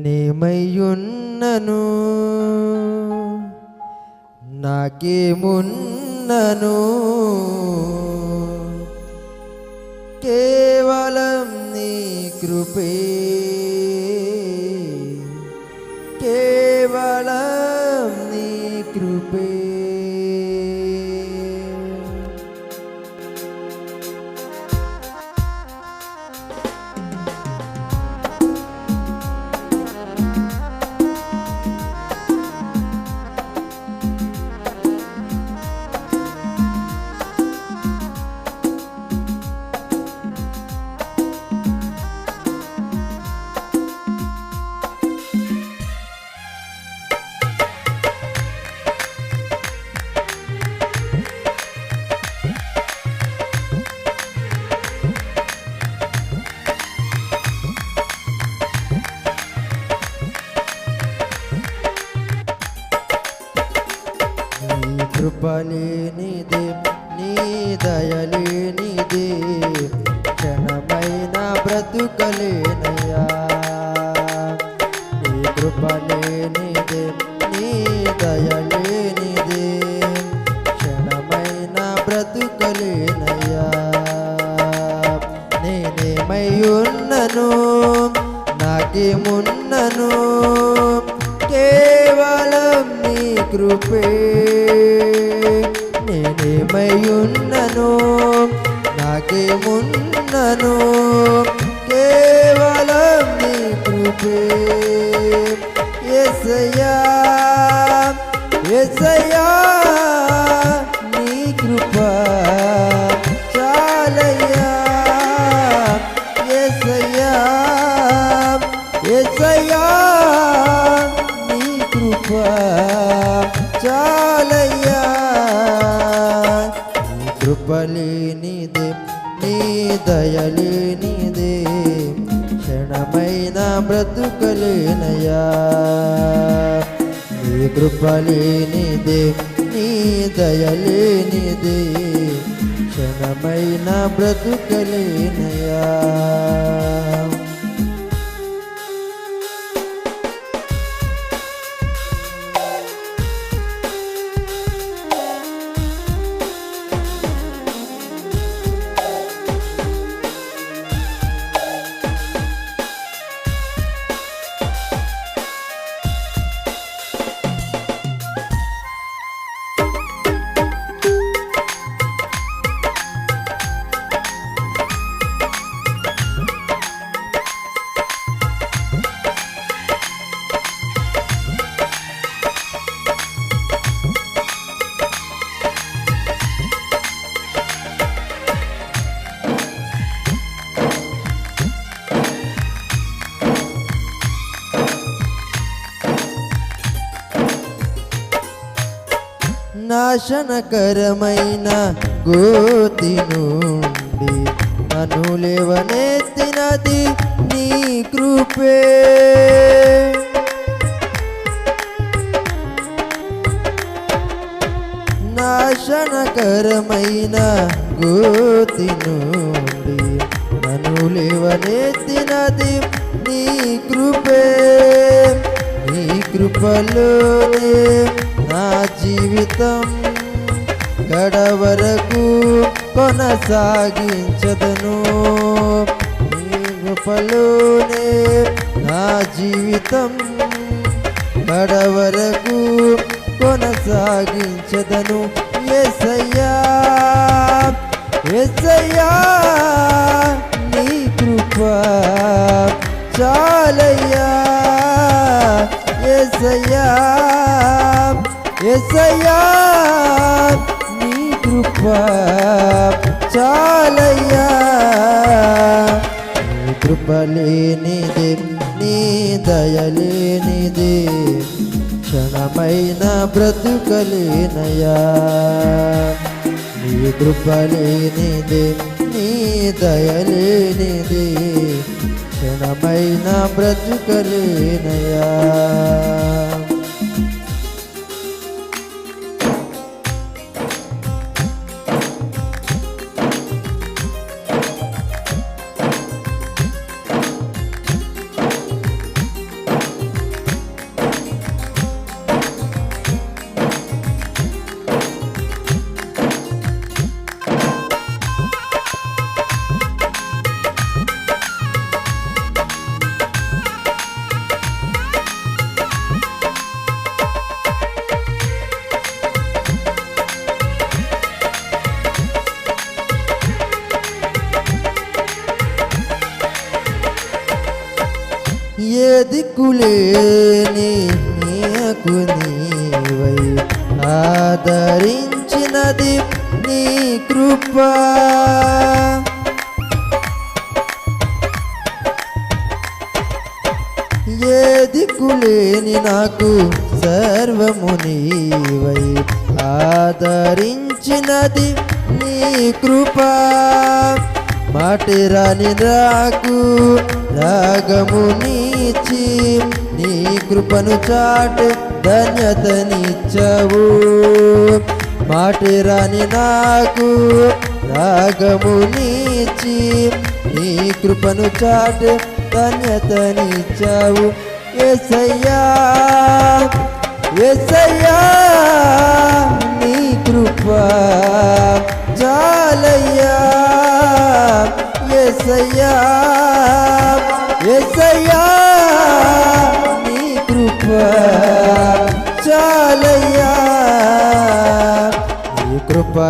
నేనేమయ్యున్నను? నాకేమున్నను? కేవలం నీ కృపే. కేవలం నీ కృపే. కృపలేనిదే నీ దయలేనిదే. క్షణమైన బ్రతుకలేనయ్యా. నీ కృపలేనిదే నీ దయలేనిదే. క్షణమైన బ్రతుకలేనయ్యా. నేనేమై ఉన్నను నాకేమున్నను. కేవలం నీ కృపే. నేనేమై నాకేమున్నను కేవలం నీ కృపే. ఎసయా ఎసయా నీ కృప చాలయ్యా. దయలేనిదే క్షణమైన బ్రతుకలేనయా నీ కృపలేనిదే నీ దయలేనిదే క్షణమైన బ్రతుకలేనయా నాశనకరమైన గోతి నుండి నన్ను లేవనెత్తినది నీ కృపే. నాశనకరమైన గోతి నుండి నన్ను లేవనెత్తినది నీ కృపే. నీ కృపలోనే నా జీవితం గడవరకు కొనసాగించదను. నీ కృపలోనే నా జీవితం కడవరకు కొనసాగించదను. ఎసయ్యా ఎసయ్యా నీ కృప చాలయ్యా. ఎసయ్యా ఎసయ్యా కృప చాలయ్యా కృప లేనిది నీ దయలేనిది క్షణమైన బ్రతుకలేనయా నీ కృప లేనిది నీ దయలేనిది క్షణమైన బ్రతుకలేనయా దిక్కులేని నీకు నీవై ఆదరించినది నీ కృప. ఏ దిక్కులేని నాకు సర్వము నీవై ఆదరించినది నీ కృప. మాటి రాని రాకు నీచి నీ కృపను చాటు ధన్యతనిచ్చవు. మాటి రాని నాకు రాగము నీచి నీ కృపను చాటు ధన్యతనిచ్చావు. ఎసయ్యా ఎసయ్యా నీ కృప చాలయ్యా ఎసయ్యా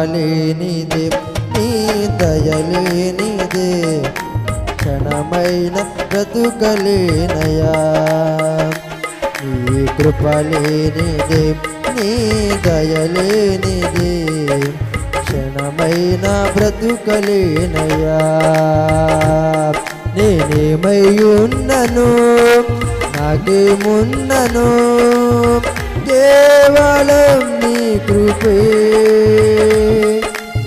లేనిదే నీ దయలేనిదే క్షణమైన బ్రతుకలేనయా నీ కృప లేనిదే నీ దయలేనిదే క్షణమైన బ్రతుకలేనయా నేనేమై ఉన్నను నాకేమున్నను కేవలం నీ కృపే.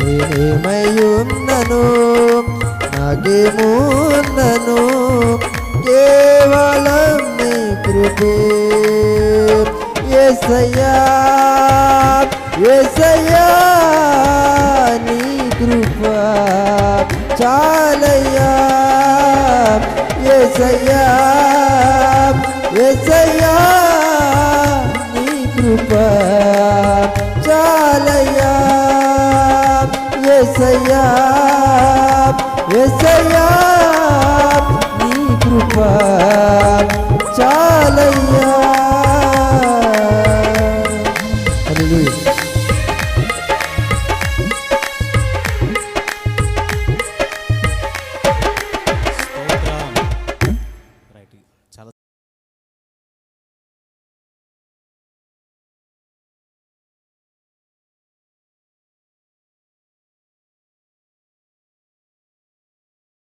నేనేమై నాకేమున్నను కేవలం నీ కృపే. ఎసయ్యా ఎసయ్యా నీ కృప చాలయ్యా. ఎసయ్యా ఎసయ్యా ఎసయ్యా ఎసయ్యా నీ కృప చాలయ్యా